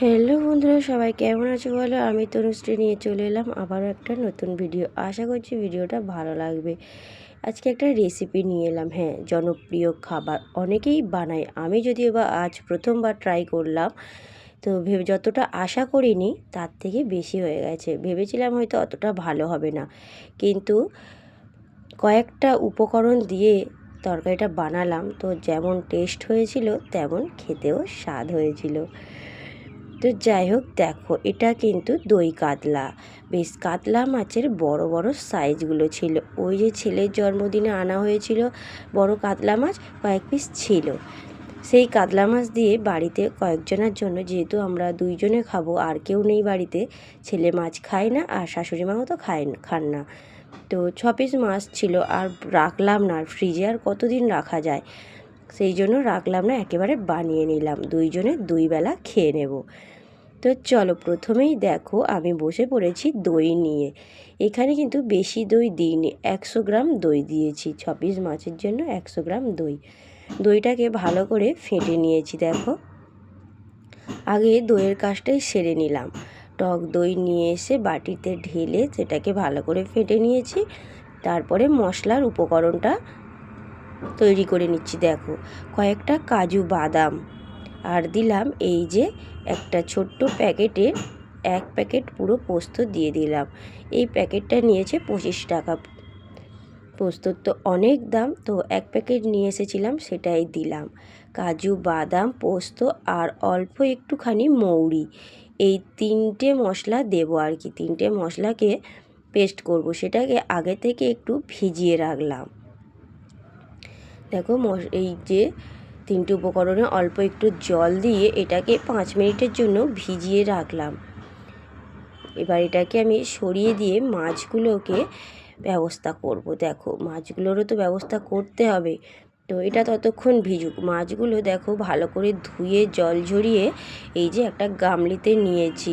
Hello বন্ধুরা, সবাই কেমন আছো বলো? আমি তনুশ্রী নিয়ে চলে এলাম আবারও একটা নতুন ভিডিও আশা করছি ভিডিওটা ভালো লাগবে। আজকে একটা রেসিপি নিয়ে এলাম হ্যাঁ জনপ্রিয় খাবার। অনেকেই বানায়। আমি যদিও বা আজ প্রথমবার ট্রাই করলাম, তো ভেবে যতটা আশা করিনি, তার থেকে বেশি হয়ে গেছে। ভেবেছিলাম হয়তো অতটা ভালো হবে না। কিন্তু কয়েকটা উপকরণ দিয়ে তরকারিটা বানালাম, তো যেমন টেস্ট হয়েছিল, তেমন খেতেও স্বাদ হয়েছিল। তো যাই হোক, দেখো, এটা কিন্তু দই কাতলা। বেশ, কাতলা মাছের বড় বড় সাইজগুলো ছিল। ওই যে ছেলের জন্মদিনে আনা হয়েছিল বড় কাতলা মাছ, কয়েক পিস ছিল। সেই কাতলা মাছ দিয়ে বাড়িতে কয়েকজনের জন্য, যেহেতু আমরা দুইজনে খাব, আর কেউ নেই বাড়িতে, ছেলে মাছ খায় না আর শাশুড়ি মাও তো খায় খান না। তো ছ পিস মাছ ছিল, আর রাখলাম না, আর ফ্রিজে আর কতদিন রাখা যায়? সেই জন্য রাখলাম না, একেবারে বানিয়ে নিলাম। দুইজনে দুই বেলা খেয়ে নেব। তো চলো প্রথমেই দেখো আমি বসে পড়েছি দই নিয়ে। এখানে কিন্তু বেশি দই দিইনি, একশো গ্রাম দই দিয়েছি। ছ পিস মাছের জন্য একশো গ্রাম দই। দইটাকে ভালো করে ফেটে নিয়েছি, দেখো। আগে দইয়ের কাজটাই সেরে নিলাম। টক দই নিয়ে এসে বাটিতে ঢেলে সেটাকে ভালো করে ফেটে নিয়েছি। তারপরে মশলার উপকরণটা তৈরি করে নিচ্ছি, দেখো। কয়েকটা কাজু বাদাম আর দিলাম এই যে একটা ছোট্ট প্যাকেটের এক প্যাকেট পুরো পোস্ত দিয়ে দিলাম। এই প্যাকেটটা নিয়েছে পঁচিশ টাকা। পোস্তর তো অনেক দাম, তো এক প্যাকেট নিয়ে এসেছিলাম, সেটাই দিলাম। কাজু, বাদাম, পোস্ত আর অল্প একটুখানি মৌরি। এই তিনটে মশলা দেবো আর কি, তিনটে মশলাকে পেস্ট করব। সেটাকে আগে থেকে একটু ভিজিয়ে রাখলাম। দেখো এই যে তিনটে উপকরণে অল্প একটু জল দিয়ে এটাকে পাঁচ মিনিটের জন্য ভিজিয়ে রাখলাম। এবার এটাকে আমি সরিয়ে দিয়ে মাছগুলোকে ব্যবস্থা করব। দেখো, মাছগুলোরও তো ব্যবস্থা করতে হবে। তো এটা ততক্ষণ ভিজুক। মাছগুলো দেখো, ভালো করে ধুয়ে, জল ঝরিয়ে এই যে একটা গামলিতে নিয়েছি।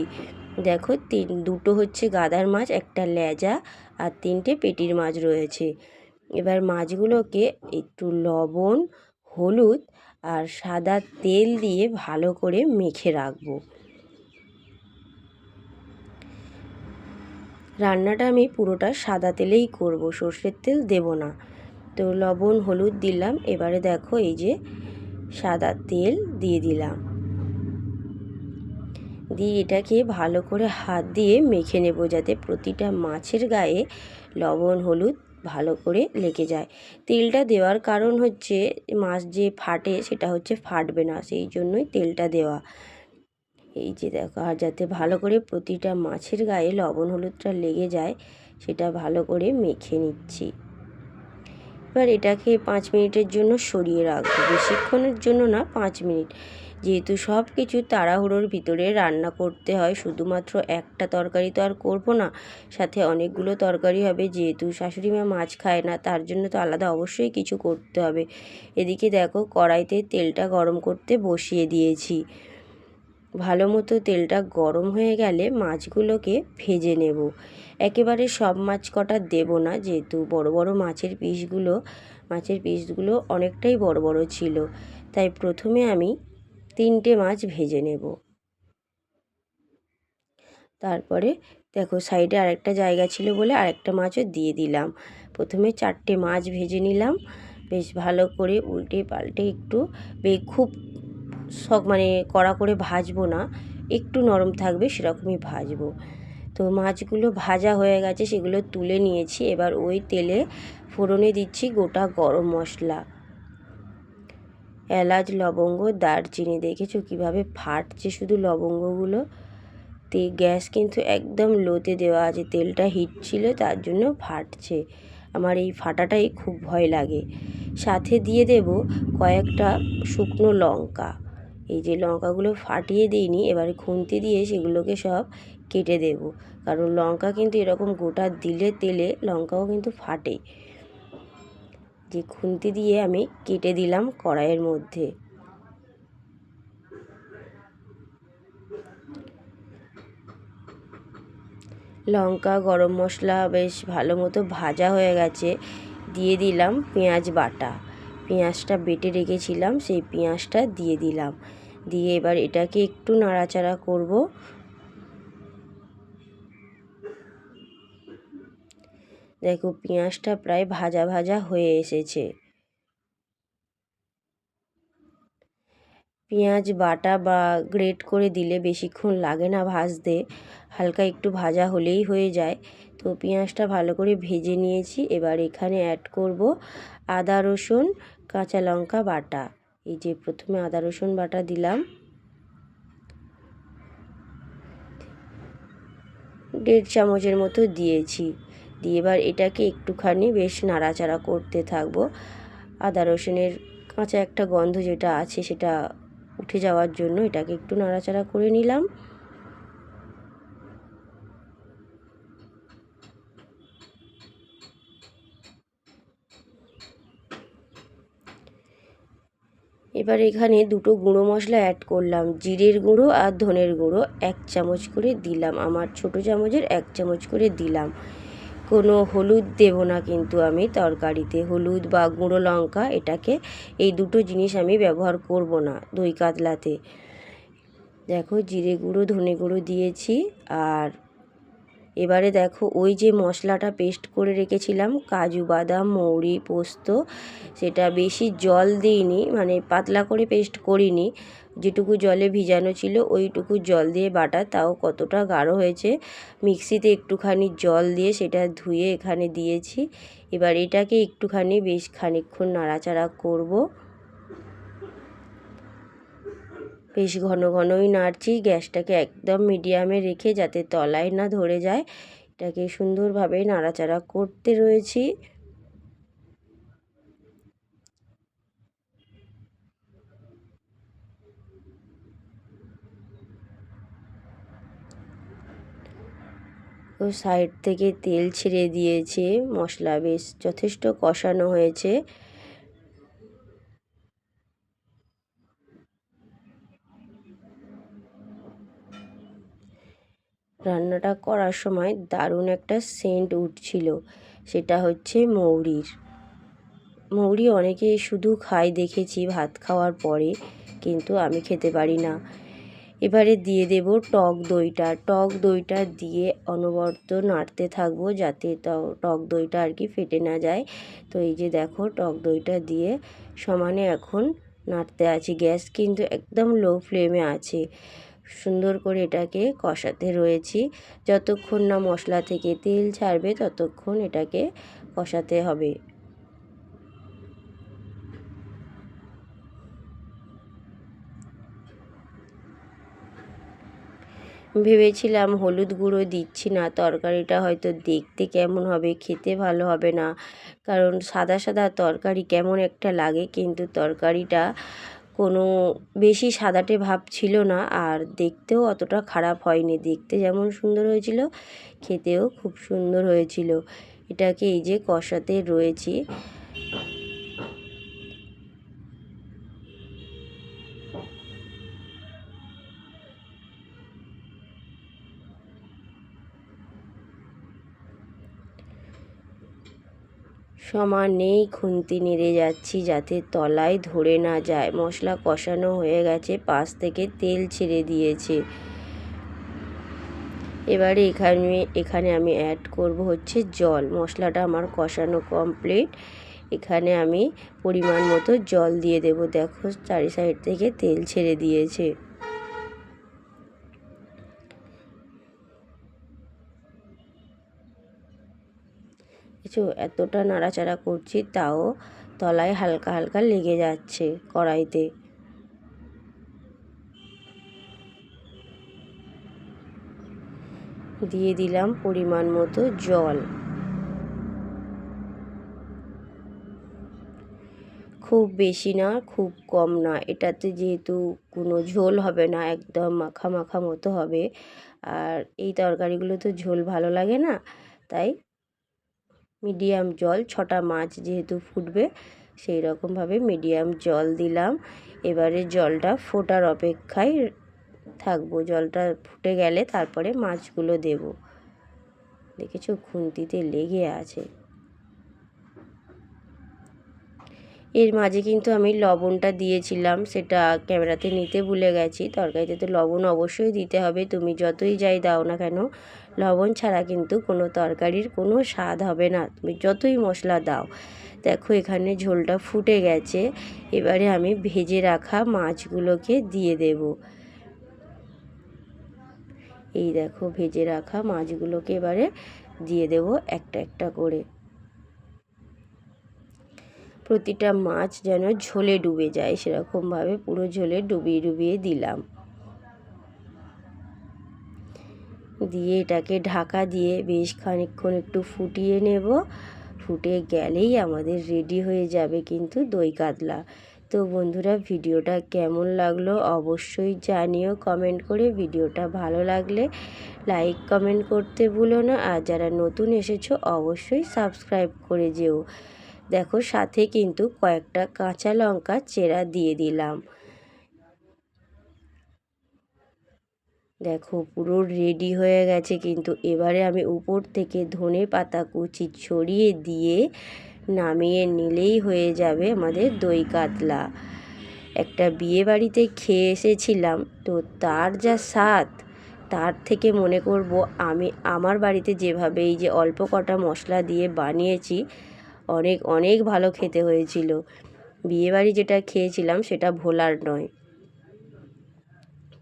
দেখো, তিন, দুটো হচ্ছে গাদার মাছ, একটা লেজা আর তিনটে পেটির মাছ রয়েছে। এবার মাছগুলোকে একটু লবণ, হলুদ আর সাদা তেল দিয়ে ভালো করে মেখে রাখব। রান্নাটা আমি পুরোটা সাদা তেলেই করব, সর্ষের তেল দেব না। তো লবণ, হলুদ দিলাম, এবারে দেখো এই যে সাদা তেল দিয়ে দিলাম। দিয়ে এটাকে ভালো করে হাত দিয়ে মেখে নেব যাতে প্রতিটা মাছের গায়ে লবণ, হলুদ ভালো করে লেগে যায়। তেলটা দেওয়ার কারণ হচ্ছে, মাছ যে ফাটে সেটা হচ্ছে ফাটবে না, সেই জন্যই তেলটা দেওয়া। এই যে দেখো, আর যাতে ভালো করে প্রতিটা মাছের গায়ে লবণ হলুদটা লেগে যায়, সেটা ভালো করে মেখে নিচ্ছি। এবার এটাকে পাঁচ মিনিটের জন্য সরিয়ে রাখব। বেশিক্ষণের জন্য না, পাঁচ মিনিট। যেহেতু সব কিছু তাড়াহুড়োর ভিতরে রান্না করতে হয়, শুধুমাত্র একটা তরকারি তো আর করব না। সাথে অনেকগুলো তরকারি হবে, যেহেতু শাশুড়ি মা মাছ খায় না, তার জন্য তো আলাদা অবশ্যই কিছু করতে হবে। এদিকে দেখো, কড়াইতে তেলটা গরম করতে বসিয়ে দিয়েছি। ভালো মতো তেলটা গরম হয়ে গেলে মাছগুলোকে ভেজে নেব। একেবারে সব মাছ কটা দেব না, যেহেতু বড় বড় মাছের পিসগুলো মাছের পিসগুলো অনেকটাই বড় বড় ছিল। তাই প্রথমে আমি তিনটে মাছ ভেজে নেব। তারপরে দেখো সাইডে আরেকটা জায়গা ছিল বলে আরেকটা মাছও দিয়ে দিলাম। প্রথমে চারটে মাছ ভেজে নিলাম। বেশ ভালো করে উল্টে পাল্টে একটু খুব সব মানে কড়া করে ভাজবো না, একটু নরম থাকবে সেরকমই ভাজবো। তো মাছগুলো ভাজা হয়ে গেছে সেগুলো তুলে নিয়েছি। এবার ওই তেলে ফোড়নে দিচ্ছি গোটা গরম মশলা। এলাচ, লবঙ্গ, দারচিনি। দেখেছ কীভাবে ফাটছে শুধু লবঙ্গগুলো? তে গ্যাস কিন্তু একদম লোতে দেওয়া আছে। তেলটা হিট ছিল, তার জন্য ফাটছে। আমার এই ফাটাটাই খুব ভয় লাগে। সাথে দিয়ে দেব কয়েকটা শুকনো লঙ্কা। এই যে লঙ্কাগুলো ফাটিয়ে দিইনি, এবারে খুন্তি দিয়ে সেগুলোকে সব কেটে দেব। কারণ লঙ্কা কিন্তু এরকম গোটা দিলে তেলে লঙ্কাও কিন্তু ফাটে। যে খুন্তি দিয়ে আমি কেটে দিলাম কড়াইয়ের মধ্যে। লঙ্কা, গরম মশলা বেশ ভালো মতো ভাজা হয়ে গেছে। দিয়ে দিলাম পেঁয়াজ বাটা। পেঁয়াজটা বেটে রেখেছিলাম, সেই পেঁয়াজটা দিয়ে দিলাম। দিয়ে এবার এটাকে একটু নাড়াচাড়া করব। দেখো, পেঁয়াজটা প্রায় ভাজা ভাজা হয়ে এসেছে। পেঁয়াজ বাটা বা গ্রেট করে দিলে বেশিক্ষণ লাগে না ভাজতে, হালকা একটু ভাজা হলেই হয়ে যায়। তো পেঁয়াজটা ভালো করে ভেজে নিয়েছি, এবার এখানে অ্যাড করব আদা, রসুন, কাঁচা লঙ্কা বাটা। এই যে প্রথমে আদা, রসুন বাটা দিলাম। দেড় চামচের মতো দিয়েছি। দিয়ে এবার এটাকে একটুখানি বেশ নাড়াচাড়া করতে থাকব। আদা রসুনের কাঁচা একটা গন্ধ যেটা আছে সেটা উঠে যাওয়ার জন্য এটাকে একটু নাড়াচাড়া করে নিলাম। এবার এখানে দুটো গুঁড়ো মশলা অ্যাড করলাম, জিরের গুঁড়ো আর ধনের গুঁড়ো। এক চামচ করে দিলাম, আমার ছোট চামচের এক চামচ করে দিলাম। কোনো হলুদ দেব না কিন্তু আমি তরকারিতে। হলুদ বা গুঁড়ো লঙ্কা, এটাকে এই দুটো জিনিস আমি ব্যবহার করব না দই কাতলাতে। দেখো, জিরে গুঁড়ো, ধনে গুঁড়ো দিয়েছি আর এবারে দেখো, ওই যে মশলাটা পেস্ট করে রেখেছিলাম, কাজু বাদাম, মৌরি, পোস্ত, সেটা বেশি জল দিইনি মানে পাতলা করে পেস্ট করিনি। যেটুকু জলে ভিজানো ছিল ওইটুকু জল দিয়ে বাটা, তাও কতটা গাঢ় হয়েছে মিক্সিতে একটুখানি জল দিয়ে সেটা ধুয়ে এখানে দিয়েছি। এবার এটাকে একটুখানি বেশ খানিক্ষণ নাড়াচাড়া করব। বেশ ঘন ঘনই নাড়ছি, গ্যাসটাকে একদম মিডিয়ামে রেখে যাতে তলায় না ধরে যায়। এটাকে সুন্দরভাবে নাড়াচাড়া করতে রয়েছি। ও সাইড থেকে তেল ছেড়ে দিয়েছে, মশলা বেশ যথেষ্ট কষানো হয়েছে। রান্নাটা করার সময় দারুণ একটা সেন্ট উঠছিল, সেটা হচ্ছে মৌরির। মৌরি অনেকে শুধু খায় দেখেছি ভাত খাওয়ার পরে, কিন্তু আমি খেতে পারি না। এবারে দিয়ে দেব টক দইটা। টক দইটা দিয়ে অনবরত নাড়তে থাকব যাতে টক দইটা আর কি ফেটে না যায়। তো এই যে দেখো টক দইটা দিয়ে সমানে এখন নাড়তে আছি। গ্যাস কিন্তু একদম লো ফ্লেমে আছে। সুন্দর করে এটাকে কষাতে রয়েছি। যতক্ষণ না মশলা থেকে তেল ছাড়বে ততক্ষণ এটাকে কষাতে হবে। ভেবেছিলাম হলুদ গুঁড়ো দিচ্ছি না, তরকারিটা হয়তো দেখতে কেমন হবে, খেতে ভালো হবে না। কারণ সাদা সাদা তরকারি কেমন একটা লাগে, কিন্তু তরকারিটা কোনো বেশি সাদাটে ভাব ছিল না, আর দেখতেও অতটা খারাপ হয়নি। দেখতে যেমন সুন্দর হয়েছিল, খেতেও খুব সুন্দর হয়েছিল। এটাকে এই যে কষাতে রয়েছি। সমানেই খুন্তি নেড়ে যাচ্ছি যাতে তলায় ধরে না যায়। মশলা কষানো হয়ে গেছে, পাশ থেকে তেল ছেড়ে দিয়েছে। এবারে এখানে এখানে আমি অ্যাড করব হচ্ছে জল। মশলাটা আমার কষানো কমপ্লিট এখানে আমি পরিমাণ মতো জল দিয়ে দেব। দেখো, চারি সাইড থেকে তেল ছেড়ে দিয়েছে। কিছু এতটা নাড়াচাড়া করছি তাও তলায় হালকা হালকা লেগে যাচ্ছে কড়াইতে। দিয়ে দিলাম পরিমাণ মতো জল। খুব বেশি না, খুব কম না। এটাতে যেহেতু কোনো ঝোল হবে না, একদম মাখা মাখা মতো হবে। আর এই তরকারিগুলো তো ঝোল ভালো লাগে না, তাই মিডিয়াম জল, ছটা মাছ যেহেতু ফুটবে, সেই রকমভাবে মিডিয়াম জল দিলাম। এবারে জলটা ফোটার অপেক্ষায় থাকব। জলটা ফুটে গেলে তারপরে মাছগুলো দেব। দেখেছ, খুন্তিতে লেগে আছে। এর মাঝে কিন্তু আমি লবণটা দিয়েছিলাম, সেটা ক্যামেরাতে নিতে ভুলে গেছি। তরকারিতে তো লবণ অবশ্যই দিতে হবে, তুমি যতই যাই দাও না কেন, লবণ ছাড়া কিন্তু কোনো তরকারির কোনো স্বাদ হবে না। তুমি যতই মশলা দাও, দেখো এখানে ঝোলটা ফুটে গেছে, এবারে আমি ভেজে রাখা মাছগুলোকে দিয়ে দেব। এই দেখো, ভেজে রাখা মাছগুলোকে এবারে দিয়ে দেব একটা একটা করে। প্রতিটা মাছ যেন ঝোলে ডুবে যায়, সেরকমভাবে পুরো ঝোলে ডুবিয়ে ডুবিয়ে দিলাম। দিয়ে এটাকে ঢাকা দিয়ে বেশ খানিকক্ষণ একটু ফুটিয়ে নেব। ফুটে গেলেই আমাদের রেডি হয়ে যাবে কিন্তু দই কাতলা। তো বন্ধুরা, ভিডিওটা কেমন লাগল অবশ্যই জানিও। কমেন্ট করে ভিডিওটা ভালো লাগলে লাইক, কমেন্ট করতে ভুলো না। আর যারা নতুন এসেছ, অবশ্যই সাবস্ক্রাইব করে যেও। দেখো, সাথে কিন্তু কয়েকটা কাঁচা লঙ্কা চেরা দিয়ে দিলাম। দেখো, পুরো রেডি হয়ে গেছে কিন্তু। এবারে আমি উপর থেকে ধনে পাতা কুচি ছড়িয়ে দিয়ে নামিয়ে নিলেই হয়ে যাবে আমাদের দই কাতলা। একটা বিয়ে বাড়িতে খেয়ে এসেছিলাম, তো তার যা স্বাদ, তার থেকে মনে করব আমি আমার বাড়িতে যেভাবে এই যে অল্প কটা মশলা দিয়ে বানিয়েছি অনেক অনেক ভালো খেতে হয়েছিল। বিয়েবাড়ি যেটা খেয়েছিলাম সেটা ভোলার নয়।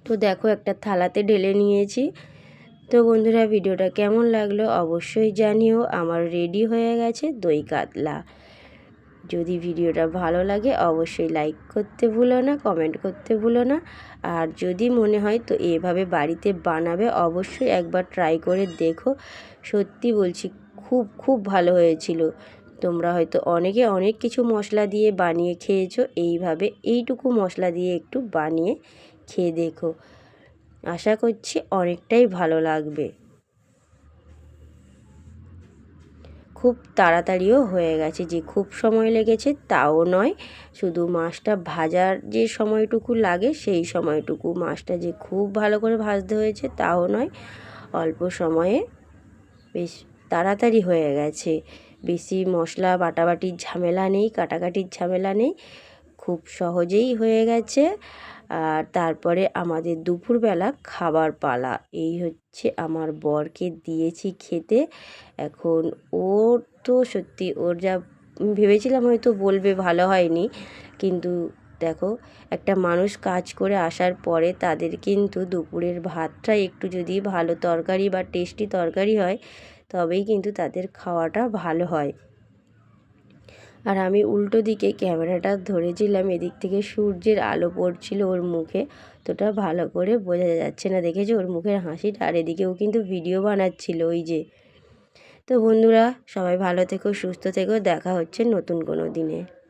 তো দেখো একটা থালাতে ঢেলে নিয়েছি। তো বন্ধুরা, ভিডিওটা কেমন লাগল অবশ্যই জানিও। আমার রেডি হয়ে গেছে দই কাতলা। যদি ভিডিওটা ভালো লাগে অবশ্যই লাইক করতে ভুলো না, কমেন্ট করতে ভুলো না। আর যদি মনে হয় তো এভাবে বাড়িতে বানাবে অবশ্যই একবার ট্রাই করে দেখো। সত্যি বলছি, খুব খুব ভালো হয়েছিল। তোমরা হয়তো অনেকে অনেক কিছু মশলা দিয়ে বানিয়ে খেয়েছো, এইভাবে এইটুকু মশলা দিয়ে একটু বানিয়ে খেয়ে দেখো। আশা করছি অনেকটাই ভালো লাগবে। খুব তাড়াতাড়িও হয়ে গেছে, যে খুব সময় লেগেছে তাও নয়। শুধু মাছটা ভাজার যে সময়টুকু লাগে, সেই সময়টুকু মাছটা যে খুব ভালো করে ভাজতে হয়েছে তাও নয়। অল্প সময়ে বেশ তাড়াতাড়ি হয়ে গেছে। বেশি মশলা বাটাবাটির ঝামেলা নেই, কাটাকাটির ঝামেলা নেই, খুব সহজেই হয়ে গেছে। আর তারপরে আমাদের দুপুরবেলা খাবার পালা, এই হচ্ছে আমার বরকে দিয়েছি খেতে। এখন ওর তো সত্যি, ওর যা ভেবেছিলাম হয়তো বলবে ভালো হয়নি, কিন্তু দেখো, একটা মানুষ কাজ করে আসার পরে তাদের কিন্তু দুপুরের ভাতটা একটু যদি ভালো তরকারি বা টেস্টি তরকারি হয় তবেই কিন্তু তাদের খাওয়াটা ভালো হয়। আর আমি উল্টো দিকে ক্যামেরাটা ধরেছিলাম, এদিক থেকে সূর্যের আলো পড়ছিল ওর মুখে, তোটা ভালো করে বোঝা যাচ্ছে না। দেখেছি? ওর মুখের হাসিটা। আর এদিকে ও কিন্তু ভিডিও বানাচ্ছিল ওই যে। তো বন্ধুরা, সবাই ভালো থেকো, সুস্থ থেকো। দেখা হচ্ছে নতুন কোনো দিনে।